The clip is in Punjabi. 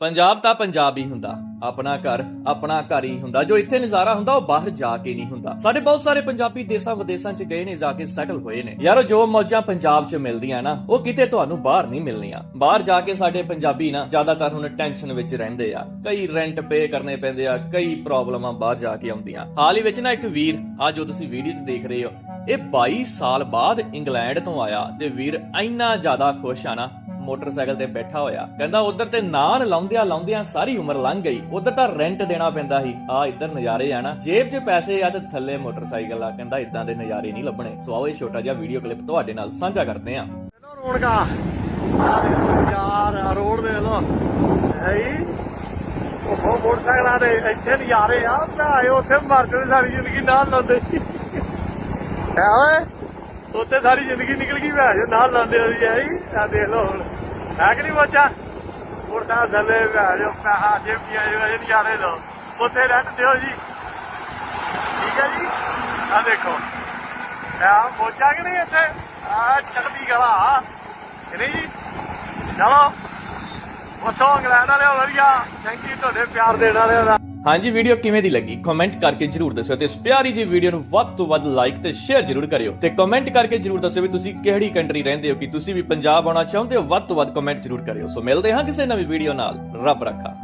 ਪੰਜਾਬ ਤਾਂ ਪੰਜਾਬ ਹੀ ਹੁੰਦਾ। ਆਪਣਾ ਘਰ ਆਪਣਾ ਘਰ ਹੀ ਹੁੰਦਾ। ਜੋ ਇੱਥੇ ਨਜ਼ਾਰਾ ਹੁੰਦਾ, ਉਹ ਬਾਹਰ ਜਾ ਕੇ ਨਹੀਂ ਹੁੰਦਾ। ਸਾਡੇ ਬਹੁਤ ਸਾਰੇ ਪੰਜਾਬੀ ਦੇਸ਼ਾਂ ਵਿਦੇਸ਼ਾਂ 'ਚ ਗਏ ਨੇ, ਜਾ ਕੇ ਸੈਟਲ ਹੋਏ ਨੇ। ਯਾਰੋ, ਜੋ ਮੌਜਾਂ ਪੰਜਾਬ 'ਚ ਮਿਲਦੀਆਂ ਨਾ, ਉਹ ਕਿਤੇ ਤੁਹਾਨੂੰ ਬਾਹਰ ਨਹੀਂ ਮਿਲਣੀਆਂ। ਬਾਹਰ ਜਾ ਕੇ ਸਾਡੇ ਪੰਜਾਬੀ ਨਾ, ਜ਼ਿਆਦਾਤਰ ਹੁਣ ਟੈਨਸ਼ਨ ਵਿੱਚ ਰਹਿੰਦੇ ਆ। ਕਈ ਰੈਂਟ ਪੇ ਕਰਨੇ ਪੈਂਦੇ ਆ, ਕਈ ਪ੍ਰੋਬਲਮਾਂ ਬਾਹਰ ਜਾ ਕੇ ਆਉਂਦੀਆਂ। ਹਾਲ ਹੀ ਵਿੱਚ ਨਾ ਇੱਕ ਵੀਰ ਆ ਜੋ ਤੁਸੀਂ ਵੀਡੀਓ 'ਚ ਦੇਖ ਰਹੇ ਹੋ, ਇਹ 22 ਸਾਲ ਬਾਅਦ ਇੰਗਲੈਂਡ ਤੋਂ ਆਇਆ ਤੇ ਵੀਰ ਇੰਨਾ ਜ਼ਿਆਦਾ ਖੁਸ਼ ਆ ਨਾ ਮੋਟਰਸਾਈਕਲ ਤੇ ਬੈਠਾ ਹੋਇਆ। ਕਹਿੰਦਾ, ਉਧਰ ਤੇ ਨਾਨ ਲਾਉਂਦਿਆਂ ਲਾਉਂਦਿਆਂ ਸਾਰੀ ਉਮਰ ਲੰਘ ਗਈ। ਉਧਰ ਤਾਂ ਰੈਂਟ ਦੇਣਾ ਪੈਂਦਾ ਸੀ। ਆ ਇੱਧਰ ਨਜ਼ਾਰੇ ਆ ਨਾ। ਜੇਬ 'ਚ ਪੈਸੇ ਆ ਤੇ ਥੱਲੇ ਮੋਟਰਸਾਈਕਲ ਆ। ਕਹਿੰਦਾ, ਇਦਾਂ ਦੇ ਨਜ਼ਾਰੇ ਨਹੀਂ ਲੱਭਣੇ। ਸੋ ਆਓ, ਇਹ ਛੋਟਾ ਜਿਹਾ ਵੀਡੀਓ ਕਲਿੱਪ ਤੁਹਾਡੇ ਨਾਲ ਸਾਂਝਾ ਕਰਦੇ ਆ ਲੋ ਰੋਣਗਾ ਯਾਰ ਰੋਡ ਦੇ ਲੋ ਹੈਈ ਉਹ ਮੋਟਰਸਾਈਕਲਾਂ ਦੇ ਇੱਥੇ ਨਜ਼ਾਰੇ ਆ। ਭਾਏ ਉੱਥੇ ਮਰ ਜਾਂਦੇ ਸਾਰੀ ਜ਼ਿੰਦਗੀ ਨਾਲ ਲਾਉਂਦੇ। ਹੈ ਓਏ? ਉੱਥੇ ਸਾਰੀ ਜ਼ਿੰਦਗੀ ਨਿਕਲ ਗਈ ਭੈ ਨਾਲ ਲਾਉਂਦੇ ਹੋਈ ਆਈ ਆ ਦੇਖ ਲੋ ਹੁਣ। ਹੈ ਕਿ ਨਹੀਂ ਬੱਚਾ ਮੋਟਰਸਾਈਕਲ ਥੱਲੇ ਭੈ ਜੋ ਪੈਸਾ ਜੇਬੀਆਂ ਜੋ ਇਹ ਨਜ਼ਾਰੇ ਲੋ ਉੱਥੇ ਰਹਿਣ ਦਿਓ ਜੀ। ਠੀਕ ਹੈ ਜੀ? ਆ ਦੇਖੋ। ਆ ਮੋਚਾ ਕਿ ਨਹੀਂ ਇੱਥੇ? ਆ ਚੱਕਦੀ ਗਲਾ ਨਹੀਂ ਜੀ? ਚਲੋ। ਪੁੱਛੋ ਇੰਗਲੈਂਡ ਵਾਲੇ ਵਧੀਆ। ਥੈਂਕ ਯੂ ਤੁਹਾਡੇ ਪਿਆਰ ਦੇਣ ਵਾਲਿਆਂ ਦਾ। ਹਾਂਜੀ ਵੀਡੀਓ ਕਿਵੇਂ ਦੀ ਲੱਗੀ? ਕਮੈਂਟ ਕਰਕੇ ਜਰੂਰ ਦੱਸਿਓ ਤੇ ਇਸ ਪਿਆਰੀ ਜੀ ਵੀਡੀਓ ਨੂੰ ਵੱਧ ਤੋਂ ਵੱਧ ਲਾਈਕ ਤੇ ਸ਼ੇਅਰ ਜਰੂਰ ਕਰਿਓ। ਤੇ ਕਮੈਂਟ ਕਰਕੇ ਜਰੂਰ ਦੱਸਿਓ ਵੀ ਤੁਸੀਂ ਕਿਹੜੀ ਕੰਟਰੀ ਰਹਿੰਦੇ ਹੋ, ਕਿ ਤੁਸੀਂ ਵੀ ਪੰਜਾਬ ਆਉਣਾ ਚਾਹੁੰਦੇ ਹੋ, ਵੱਧ ਤੋਂ ਵੱਧ ਕਮੈਂਟ ਜਰੂਰ ਕਰਿਓ। ਸੋ ਮਿਲਦੇ ਹਾਂ ਕਿਸੇ ਨਵੀਂ ਵੀਡੀਓ ਨਾਲ। ਰੱਬ ਰੱਖਾ।